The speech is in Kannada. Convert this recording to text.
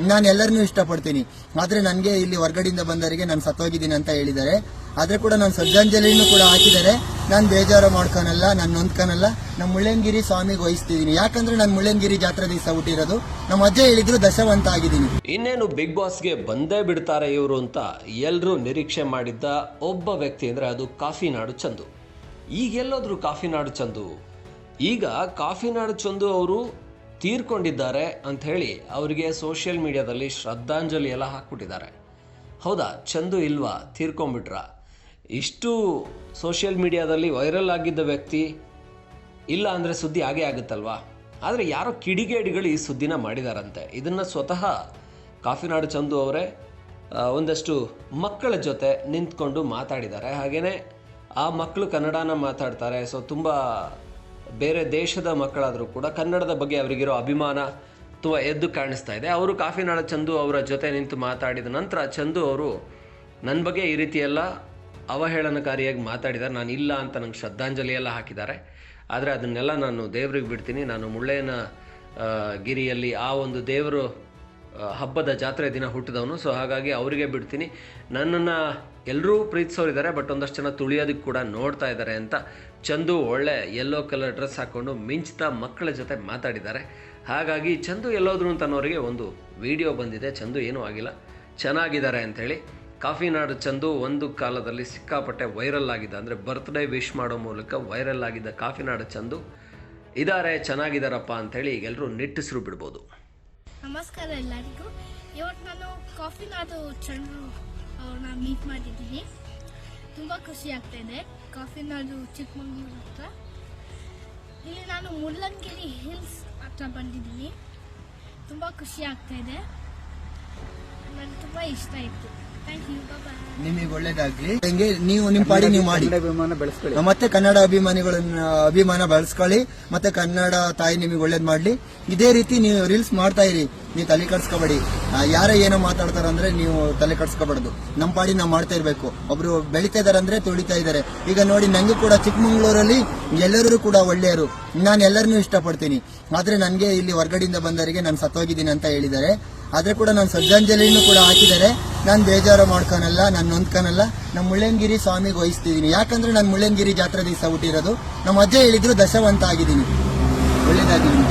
ನಾನು ಎಲ್ಲರನ್ನೂ ಇಷ್ಟಪಡ್ತೀನಿ. ಆದರೆ ನನಗೆ ಇಲ್ಲಿ ಹೊರಗಡೆಯಿಂದ ಬಂದವರಿಗೆ ನಾನು ಸತ್ತೋಗಿದ್ದೀನಿ ಅಂತ ಹೇಳಿದ್ದಾರೆ. ಆದರೆ ಕೂಡ ನಾನು ಶ್ರದ್ಧಾಂಜಲಿನೂ ಕೂಡ ಹಾಕಿದ್ದಾರೆ. ನಾನು ಬೇಜಾರು ಮಾಡ್ಕೊನಲ್ಲ ನಾನು ನೊಂದ್ಕೊಳಲ್ಲ. ನಮ್ಮ ಮುಳ್ಳಂಗಿರಿ ಸ್ವಾಮಿಗೆ ವಹಿಸ್ತಿದ್ದೀನಿ ಯಾಕಂದ್ರೆ ನಾನು ಮುಳ್ಳಂಗಿರಿ ಜಾತ್ರೆ ದಿವಸ ಹುಟ್ಟಿರೋದು. ನಮ್ಮ ಅಜ್ಜ ಹೇಳಿದ್ರು ದಶವಂತ ಆಗಿದ್ದೀನಿ. ಇನ್ನೇನು ಬಿಗ್ ಬಾಸ್ಗೆ ಬಂದೇ ಬಿಡ್ತಾರೆ ಇವರು ಅಂತ ಎಲ್ಲರೂ ನಿರೀಕ್ಷೆ ಮಾಡಿದ್ದ ಒಬ್ಬ ವ್ಯಕ್ತಿ ಅಂದರೆ ಅದು ಕಾಫಿ ನಾಡು ಚಂದು. ಈಗೆಲ್ಲೋದ್ರು ಕಾಫಿನಾಡು ಚಂದು. ಈಗ ಕಾಫಿನಾಡು ಚಂದು ಅವರು ತೀರ್ಕೊಂಡಿದ್ದಾರೆ ಹೇಳಿ ಅವರಿಗೆ ಸೋಷಿಯಲ್ ಮೀಡಿಯಾದಲ್ಲಿ ಶ್ರದ್ಧಾಂಜಲಿ ಎಲ್ಲ ಹಾಕ್ಬಿಟ್ಟಿದ್ದಾರೆ. ಹೌದಾ? ಚಂದು ಇಲ್ವಾ? ತೀರ್ಕೊಂಬಿಟ್ರ ಇಷ್ಟು ಸೋಷಿಯಲ್ ಮೀಡಿಯಾದಲ್ಲಿ ವೈರಲ್ ಆಗಿದ್ದ ವ್ಯಕ್ತಿ ಇಲ್ಲ ಅಂದರೆ ಸುದ್ದಿ ಆಗೇ ಆಗುತ್ತಲ್ವಾ? ಆದರೆ ಯಾರೋ ಕಿಡಿಗೇಡಿಗಳು ಈ ಸುದ್ದಿನ ಮಾಡಿದಾರಂತೆ. ಇದನ್ನು ಸ್ವತಃ ಕಾಫಿನಾಡು ಚಂದು ಅವರೇ ಒಂದಷ್ಟು ಮಕ್ಕಳ ಜೊತೆ ನಿಂತ್ಕೊಂಡು ಮಾತಾಡಿದ್ದಾರೆ. ಹಾಗೆಯೇ ಆ ಮಕ್ಕಳು ಕನ್ನಡನ ಮಾತಾಡ್ತಾರೆ, ಸೊ ತುಂಬ ಬೇರೆ ದೇಶದ ಮಕ್ಕಳಾದರೂ ಕೂಡ ಕನ್ನಡದ ಬಗ್ಗೆ ಅವರಿಗಿರೋ ಅಭಿಮಾನ ತುಂಬ ಎದ್ದು ಕಾಣಿಸ್ತಾ ಇದೆ. ಅವರು ಕಾಫಿನಾಡು ಚಂದು ಅವರ ಜೊತೆ ನಿಂತು ಮಾತಾಡಿದ ನಂತರ ಚಂದು ಅವರು ನನ್ನ ಬಗ್ಗೆ ಈ ರೀತಿಯೆಲ್ಲ ಅವಹೇಳನಕಾರಿಯಾಗಿ ಮಾತಾಡಿದ್ದಾರೆ ನಾನು ಇಲ್ಲ ಅಂತ ನಂಗೆ ಶ್ರದ್ಧಾಂಜಲಿ ಎಲ್ಲ ಹಾಕಿದ್ದಾರೆ. ಆದರೆ ಅದನ್ನೆಲ್ಲ ನಾನು ದೇವ್ರಿಗೆ ಬಿಡ್ತೀನಿ. ನಾನು ಮುಳ್ಳಯ್ಯನ ಗಿರಿಯಲ್ಲಿ ಆ ಒಂದು ದೇವರು ಹಬ್ಬದ ಜಾತ್ರೆ ದಿನ ಹುಟ್ಟಿದವನು. ಸೊ ಹಾಗಾಗಿ ಅವರಿಗೆ ಬಿಡ್ತೀನಿ. ನನ್ನನ್ನು ಎಲ್ಲರೂ ಪ್ರೀತಿಸೋರಿದ್ದಾರೆ ಬಟ್ ಒಂದಷ್ಟು ಜನ ತುಳಿಯೋದಕ್ಕೆ ಕೂಡ ನೋಡ್ತಾ ಇದ್ದಾರೆ ಅಂತ ಚಂದು ಒಳ್ಳೆ ಯೆಲ್ಲೋ ಕಲರ್ ಡ್ರೆಸ್ ಹಾಕ್ಕೊಂಡು ಮಿಂಚ್ತಾ ಮಕ್ಕಳ ಜೊತೆ ಮಾತಾಡಿದ್ದಾರೆ. ಹಾಗಾಗಿ ಚಂದು ಎಲ್ಲೋದ್ರು ಅಂತ ಒಂದು ವಿಡಿಯೋ ಬಂದಿದೆ. ಚಂದು ಏನೂ ಆಗಿಲ್ಲ. ಚೆನ್ನಾಗಿದ್ದಾರೆ ಅಂಥೇಳಿ ಕಾಫಿನಾಡು ಚಂದು ಒಂದು ಕಾಲದಲ್ಲಿ ಸಿಕ್ಕಾಪಟ್ಟೆ ವೈರಲ್ ಆಗಿದ್ದ, ಅಂದರೆ ಬರ್ತ್ಡೇ ವಿಶ್ ಮಾಡೋ ಮೂಲಕ ವೈರಲ್ ಆಗಿದ್ದ ಕಾಫಿನಾಡು ಚಂದು ಇದ್ದಾರೆ ಚೆನ್ನಾಗಿದ್ದಾರಪ್ಪ ಅಂಥೇಳಿ ಈಗೆಲ್ಲರೂ ನಿಟ್ಟಿಸ್ರು ಬಿಡ್ಬೋದು. ನಮಸ್ಕಾರ ಎಲ್ಲರಿಗೂ. ಇವತ್ತು ನಾನು ಕಾಫಿನಾಡು ಚಂದ್ರು ಅವ್ರನ್ನ ಮೀಟ್ ಮಾಡಿದ್ದೀನಿ. ತುಂಬ ಖುಷಿ ಆಗ್ತಾಯಿದೆ ಇದೆ ಕಾಫಿನಾಡು ಚಿಕ್ಕಮಗಳೂರು ಹತ್ರ. ಇಲ್ಲಿ ನಾನು ಮುಳ್ಳಂಗಿರಿ ಹಿಲ್ಸ್ ಹತ್ರ ಬಂದಿದ್ದೀನಿ. ತುಂಬ ಖುಷಿ ಆಗ್ತಾಯಿದೆ ನನಗೆ ತುಂಬ ಇಷ್ಟ ಆಯಿತು. ನಿಮಗೆ ಒಳ್ಳೇದಾಗ್ಲಿ. ಹಂಗೆ? ನೀವು ನಿಮ್ ಪಾಡಿ ನೀವು ಮಾಡಿ. ಅಭಿಮಾನ ಬೆಳೆಸ್ಕೊಳ್ಳಿ. ಮತ್ತೆ ಕನ್ನಡ ಅಭಿಮಾನಿಗಳನ್ನ ಅಭಿಮಾನ ಬೆಳೆಸ್ಕೊಳ್ಳಿ. ಮತ್ತೆ ಕನ್ನಡ ತಾಯಿ ನಿಮಗೆ ಒಳ್ಳೇದ್ ಮಾಡ್ಲಿ. ಇದೇ ರೀತಿ ನೀವು ರೀಲ್ಸ್ ಮಾಡ್ತಾ ಇರಿ. ನೀವು ತಲೆ ಕಟ್ಸ್ಕೊಬೇಡಿ ಯಾರೇ ಏನೋ ಮಾತಾಡ್ತಾರ ಅಂದ್ರೆ ನೀವು ತಲೆ ಕಟ್ಸ್ಕೊಬಾರ್ದು ನಮ್ಮ ಪಾಡಿ ನಾವು ಮಾಡ್ತಾ ಇರ್ಬೇಕು. ಒಬ್ರು ಬೆಳಿತಾ ಇದಾರೆ ಅಂದ್ರೆ ತುಳಿತಾ ಇದಾರೆ. ಈಗ ನೋಡಿ ನಂಗೆ ಕೂಡ ಚಿಕ್ಕಮಂಗ್ಳೂರಲ್ಲಿ ಎಲ್ಲರೂ ಕೂಡ ಒಳ್ಳೆಯರು. ನಾನು ಎಲ್ಲರನ್ನೂ ಇಷ್ಟಪಡ್ತೀನಿ. ಆದ್ರೆ ನನಗೆ ಇಲ್ಲಿ ಹೊರಗಡೆಯಿಂದ ಬಂದವರಿಗೆ ನಾನು ಸತ್ತೋಗಿದ್ದೀನಿ ಅಂತ ಹೇಳಿದ್ದಾರೆ. ಆದ್ರೆ ಕೂಡ ನಾನು ಶ್ರದ್ಧಾಂಜಲಿನೂ ಕೂಡ ಹಾಕಿದ್ದಾರೆ ನಾನು ಬೇಜಾರು ಮಾಡ್ಕೊನಲ್ಲ, ನಾನು ನೊಂದ್ಕೊನಲ್ಲ. ನಮ್ಮ ಮುಳ್ಳಂಗಿರಿ ಸ್ವಾಮಿಗೆ ವಹಿಸ್ತಿದ್ದೀನಿ ಯಾಕಂದ್ರೆ ನಾನು ಮುಳ್ಳಂಗಿರಿ ಜಾತ್ರೆ ದಿವಸ ಹುಟ್ಟಿರೋದು. ನಮ್ಮ ಅಜ್ಜ ಹೇಳಿದ್ರು ದಶವಂತ ಆಗಿದ್ದೀನಿ. ಒಳ್ಳೆಯದಾಗಿದ್ದೀನಿ